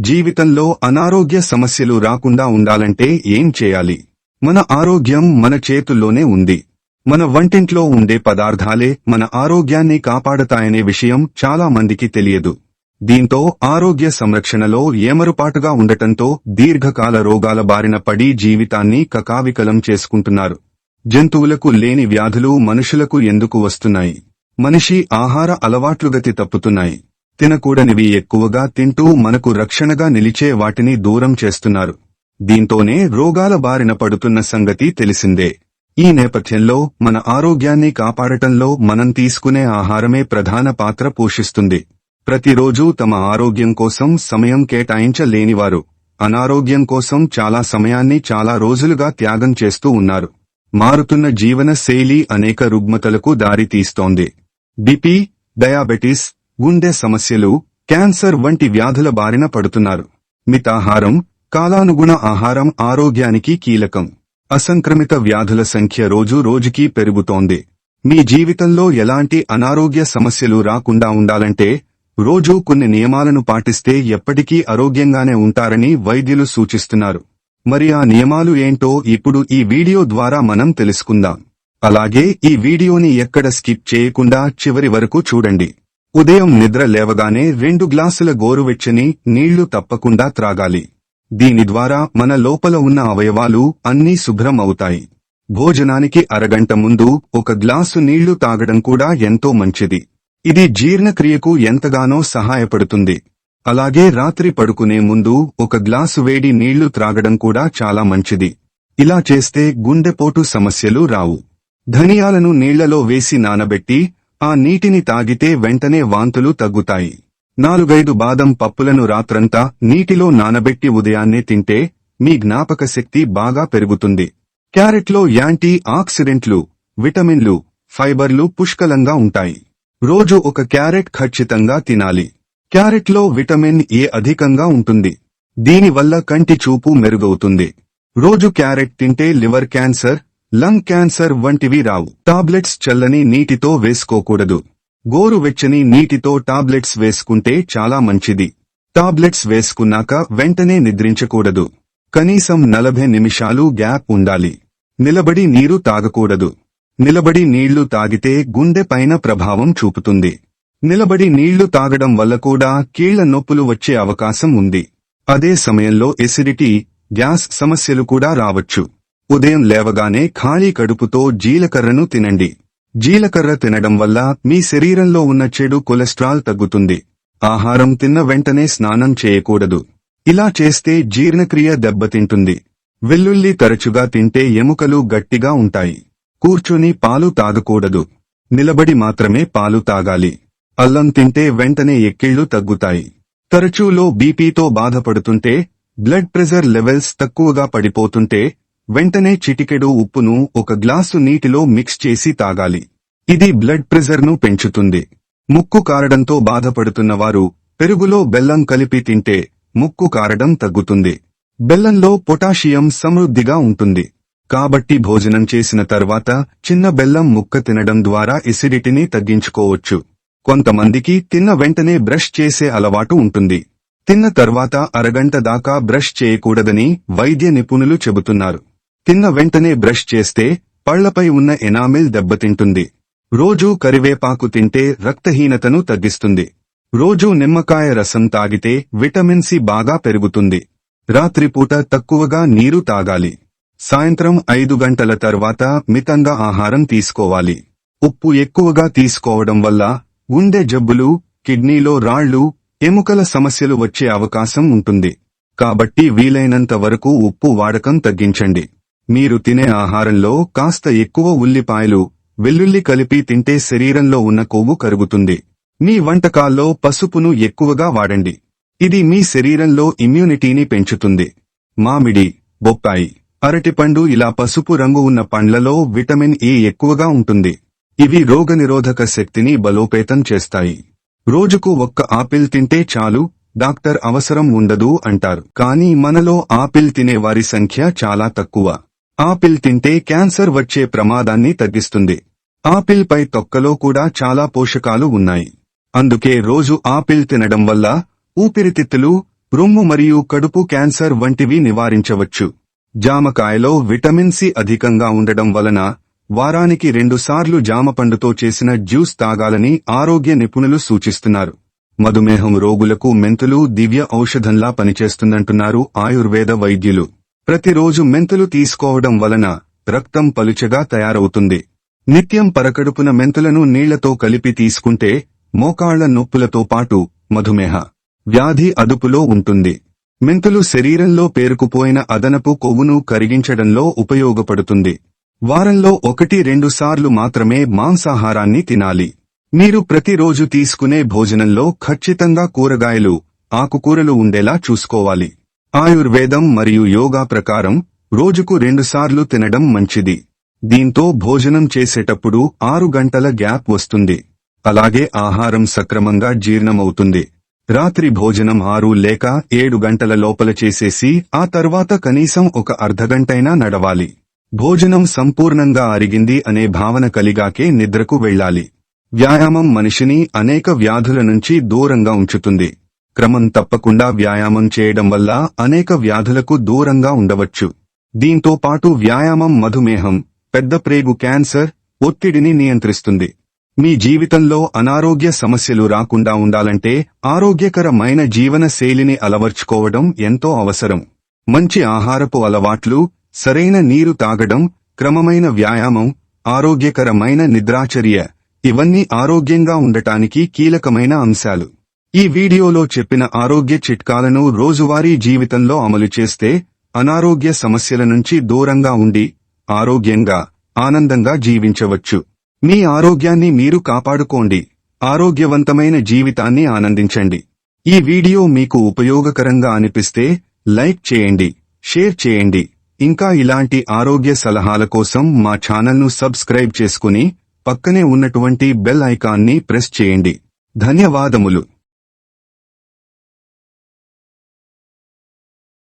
జీవితంలో అనారోగ్య సమస్యలు రాకుండా ఉండాలంటే ఏం చేయాలి? మన ఆరోగ్యం మన చేతుల్లోనే ఉంది. మన వంటింట్లో ఉండే పదార్థాలే మన ఆరోగ్యాన్ని కాపాడతాయనే విషయం చాలా మందికి తెలియదు. దీంతో ఆరోగ్య సంరక్షణలో ఏమరుపాటుగా ఉండటంతో దీర్ఘకాల రోగాల బారిన పడి జీవితాన్ని కకావికలం చేసుకుంటున్నారు. జంతువులకు లేని వ్యాధులు మనుషులకు ఎందుకు వస్తున్నాయి? మనిషి ఆహార అలవాట్లు గతి తప్పుతున్నాయి. తినకూడనివి ఎక్కువగా తింటూ మనకు రక్షణగా నిలిచే వాటిని దూరం చేస్తున్నారు. దీంతోనే రోగాల బారిన పడుతున్న సంగతి తెలిసిందే. ఈ నేపథ్యంలో మన ఆరోగ్యాన్ని కాపాడటంలో మనం తీసుకునే ఆహారమే ప్రధాన పాత్ర పోషిస్తుంది. ప్రతిరోజు తమ ఆరోగ్యం కోసం సమయం కేటాయించలేనివారు. అనారోగ్యం కోసం చాలా సమయాన్ని చాలా రోజులుగా త్యాగం చేస్తూ ఉన్నారు. మారుతున్న జీవన శైలి అనేక రుగ్మతలకు దారితీస్తోంది. బిపి గుండె సమస్యలు క్యాన్సర్ వంటి వ్యాధుల బారిన పడుతున్నారు. మితాహారం కాలానుగుణ ఆహారం ఆరోగ్యానికి కీలకం. అసంక్రమిత వ్యాధుల సంఖ్య రోజు రోజుకీ పెరుగుతోంది. మీ జీవితంలో ఎలాంటి అనారోగ్య సమస్యలు రాకుండా ఉండాలంటే రోజూ కొన్ని నియమాలను పాటిస్తే ఎప్పటికీ ఆరోగ్యంగానే ఉంటారని వైద్యులు సూచిస్తున్నారు. మరి ఆ నియమాలు ఏంటో ఇప్పుడు ఈ వీడియో ద్వారా మనం తెలుసుకుందాం. అలాగే ఈ వీడియోని ఎక్కడ స్కిప్ చేయకుండా చివరి వరకు చూడండి. ఉదయం నిద్ర లేవగానే రెండు గ్లాసుల గోరువెచ్చని నీళ్ళు తప్పకుండా త్రాగాలి. దీని ద్వారా మన లోపల ఉన్న అవయవాలు అన్నీ శుభ్రం అవుతాయి భోజనానికి అరగంట ముందు ఒక గ్లాసు నీళ్ళు తాగడం కూడా ఎంతో మంచిది. ఇది జీర్ణక్రియకు ఎంతగానో సహాయపడుతుంది. అలాగే రాత్రి పడుకునే ముందు ఒక గ్లాసు వేడి నీళ్ళు త్రాగడం కూడా చాలా మంచిది. ఇలా చేస్తే గుండెపోటు సమస్యలు రావు. ధనియాలను నీళ్ళలో వేసి నానబెట్టి ఆ నీటిని తాగితే వెంటనే వాంతులు తగ్గుతాయి. నాలుగైదు బాదం పప్పులను రాత్రంతా నీటిలో నానబెట్టి ఉదయాన్నే తింటే మీ జ్ఞాపక శక్తి బాగా పెరుగుతుంది. క్యారెట్లో యాంటీ ఆక్సిడెంట్లు విటమిన్లు ఫైబర్లు పుష్కలంగా ఉంటాయి. రోజు ఒక క్యారెట్ ఖచ్చితంగా తినాలి. క్యారెట్లో విటమిన్ ఏ అధికంగా ఉంటుంది. దీనివల్ల కంటి చూపు మెరుగవుతుంది. రోజు క్యారెట్ తింటే లివర్ క్యాన్సర్ లంగ్ క్యాన్సర్ వంటివి రావు. టాబ్లెట్స్ చల్లని నీటితో వేసుకోకూడదు. గోరువెచ్చని నీటితో టాబ్లెట్స్ వేసుకుంటే చాలా మంచిది. టాబ్లెట్స్ వేసుకున్నాక వెంటనే నిద్రించకూడదు. కనీసం నలభై నిమిషాలు గ్యాప్ ఉండాలి. నిలబడి నీరు తాగకూడదు. నిలబడి నీళ్ళు తాగితే గుండె పైన ప్రభావం చూపుతుంది. నిలబడి నీళ్ళు తాగడం వల్ల కూడా కీళ్ళ నొప్పులు వచ్చే అవకాశం ఉంది. అదే సమయంలో ఎసిడిటీ గ్యాస్ సమస్యలు కూడా రావచ్చు. ఉదయం లేవగానే ఖాళీ కడుపుతో జీలకర్రను తినండి. జీలకర్ర తినడం వల్ల మీ శరీరంలో ఉన్న చెడు కొలెస్ట్రాల్ తగ్గుతుంది. ఆహారం తిన్న వెంటనే స్నానం చేయకూడదు. ఇలా చేస్తే జీర్ణక్రియ దెబ్బతింటుంది. వెల్లుల్లి తరచుగా తింటే ఎముకలు గట్టిగా ఉంటాయి. కూర్చుని పాలు తాగకూడదు. నిలబడి మాత్రమే పాలు తాగాలి. అల్లం తింటే వెంటనే ఎక్కిళ్ళు తగ్గుతాయి. తరచూలో బీపీతో బాధపడుతుంటే బ్లడ్ ప్రెజర్ లెవెల్స్ తక్కువగా పడిపోతుంటే వెంటనే చిటికెడు ఉప్పును ఒక గ్లాసు నీటిలో మిక్స్ చేసి తాగాలి. ఇది బ్లడ్ ప్రెజర్ను పెంచుతుంది. ముక్కు కారడంతో బాధపడుతున్నవారు పెరుగులో బెల్లం కలిపి తింటే ముక్కు కారడం తగ్గుతుంది. బెల్లంలో పొటాషియం సమృద్ధిగా ఉంటుంది. కాబట్టి భోజనం చేసిన తర్వాత చిన్న బెల్లం ముక్క తినడం ద్వారా ఎసిడిటీని తగ్గించుకోవచ్చు. కొంతమందికి తిన్న వెంటనే బ్రష్ చేసే అలవాటు ఉంటుంది. తిన్న తర్వాత అరగంట దాకా బ్రష్ చేయకూడదని వైద్య నిపుణులు చెబుతున్నారు. తిన్న వెంటనే బ్రష్ చేస్తే పళ్ళపై ఉన్న ఎనామిల్ దెబ్బతింటుంది. రోజూ కరివేపాకు తింటే రక్తహీనతను తగ్గిస్తుంది. రోజూ నిమ్మకాయ రసం తాగితే విటమిన్ సి బాగా పెరుగుతుంది. రాత్రిపూట తక్కువగా నీరు తాగాలి. సాయంత్రం ఐదు గంటల తర్వాత మితంగా ఆహారం తీసుకోవాలి. ఉప్పు ఎక్కువగా తీసుకోవడం వల్ల గుండె జబ్బులు కిడ్నీలో రాళ్ళు ఎముకల సమస్యలు వచ్చే అవకాశం ఉంటుంది. కాబట్టి వీలైనంత వరకు ఉప్పు వాడకం తగ్గించండి. మీరు తినే ఆహారంలో కాస్త ఎక్కువ ఉల్లిపాయలు వెల్లుల్లి కలిపి తింటే శరీరంలో ఉన్న కొవ్వు కరుగుతుంది. మీ వంటకాల్లో పసుపును ఎక్కువగా వాడండి. ఇది మీ శరీరంలో ఇమ్యూనిటీని పెంచుతుంది. మామిడి బొప్పాయి అరటిపండు ఇలా పసుపు రంగు ఉన్న పండ్లలో విటమిన్ ఏ ఎక్కువగా ఉంటుంది. ఇవి రోగనిరోధక శక్తిని బలోపేతం చేస్తాయి. రోజుకు ఒక్క ఆపిల్ తింటే చాలు డాక్టర్ అవసరం ఉండదు అంటారు. కానీ మనలో ఆపిల్ తినే వారి సంఖ్య చాలా తక్కువ. ఆపిల్ తింటే క్యాన్సర్ వచ్చే ప్రమాదాన్ని తగ్గిస్తుంది. ఆపిల్ పై తొక్కలో కూడా చాలా పోషకాలు ఉన్నాయి. అందుకే రోజు ఆపిల్ తినడం వల్ల ఊపిరితిత్తులు రొమ్ము మరియు కడుపు క్యాన్సర్ వంటివి నివారించవచ్చు. జామకాయలో విటమిన్ సి అధికంగా ఉండడం వలన వారానికి రెండుసార్లు జామపండుతో చేసిన జ్యూస్ తాగాలని ఆరోగ్య నిపుణులు సూచిస్తున్నారు. మధుమేహం రోగులకు మెంతులు దివ్య ఔషధంలా పనిచేస్తుందంటున్నారు ఆయుర్వేద వైద్యులు. ప్రతిరోజు మెంతులు తీసుకోవడం వలన రక్తం పలుచగా తయారవుతుంది. నిత్యం పరకడుపున మెంతులను నీళ్ళతో కలిపి తీసుకుంటే మోకాళ్ళ నొప్పులతో పాటు మధుమేహ వ్యాధి అదుపులో ఉంటుంది. మెంతులు శరీరంలో పేరుకుపోయిన అదనపు కొవ్వును కరిగించడంలో ఉపయోగపడుతుంది. వారంలో ఒకటి రెండు సార్లు మాత్రమే మాంసాహారాన్ని తినాలి. మీరు ప్రతిరోజు తీసుకునే భోజనంలో ఖచ్చితంగా కూరగాయలు ఆకుకూరలు ఉండేలా చూసుకోవాలి. ఆయుర్వేదం మరియు యోగా ప్రకారం రోజుకు రెండుసార్లు తినడం మంచిది. దీంతో భోజనం చేసేటప్పుడు ఆరు గంటల గ్యాప్ వస్తుంది. అలాగే ఆహారం సక్రమంగా జీర్ణమవుతుంది. రాత్రి భోజనం ఆరు లేక ఏడు గంటల లోపల చేసేసి ఆ తర్వాత కనీసం ఒక అర్ధగంటైనా నడవాలి. భోజనం సంపూర్ణంగా అరిగింది అనే భావన కలిగాకే నిద్రకు వెళ్ళాలి. వ్యాయామం మనిషిని అనేక వ్యాధుల నుంచి దూరంగా ఉంచుతుంది. క్రమం తప్పకుండా వ్యాయామం చేయడం వల్ల అనేక వ్యాధులకు దూరంగా ఉండవచ్చు. దీంతో పాటు వ్యాయామం మధుమేహం పెద్ద ప్రేగు క్యాన్సర్ ఒత్తిడిని నియంత్రిస్తుంది. మీ జీవితంలో అనారోగ్య సమస్యలు రాకుండా ఉండాలంటే ఆరోగ్యకరమైన జీవన శైలిని అలవర్చుకోవడం ఎంతో అవసరం. మంచి ఆహారపు అలవాట్లు సరైన నీరు తాగడం క్రమమైన వ్యాయామం ఆరోగ్యకరమైన నిద్రాచర్య ఇవన్నీ ఆరోగ్యంగా ఉండటానికి కీలకమైన అంశాలు. ఈ వీడియోలో చెప్పిన ఆరోగ్య చిట్కాలను రోజువారీ జీవితంలో అమలు చేస్తే అనారోగ్య సమస్యల నుంచి దూరంగా ఉండి ఆరోగ్యంగా ఆనందంగా జీవించవచ్చు. మీ ఆరోగ్యాన్ని మీరు కాపాడుకోండి. ఆరోగ్యవంతమైన జీవితాన్ని ఆనందించండి. ఈ వీడియో మీకు ఉపయోగకరంగా అనిపిస్తే లైక్ చేయండి షేర్ చేయండి. ఇంకా ఇలాంటి ఆరోగ్య సలహాల కోసం మా ఛానల్ను సబ్స్క్రైబ్ చేసుకుని పక్కనే ఉన్నటువంటి బెల్ ఐకాన్ని ప్రెస్ చేయండి. ధన్యవాదములు.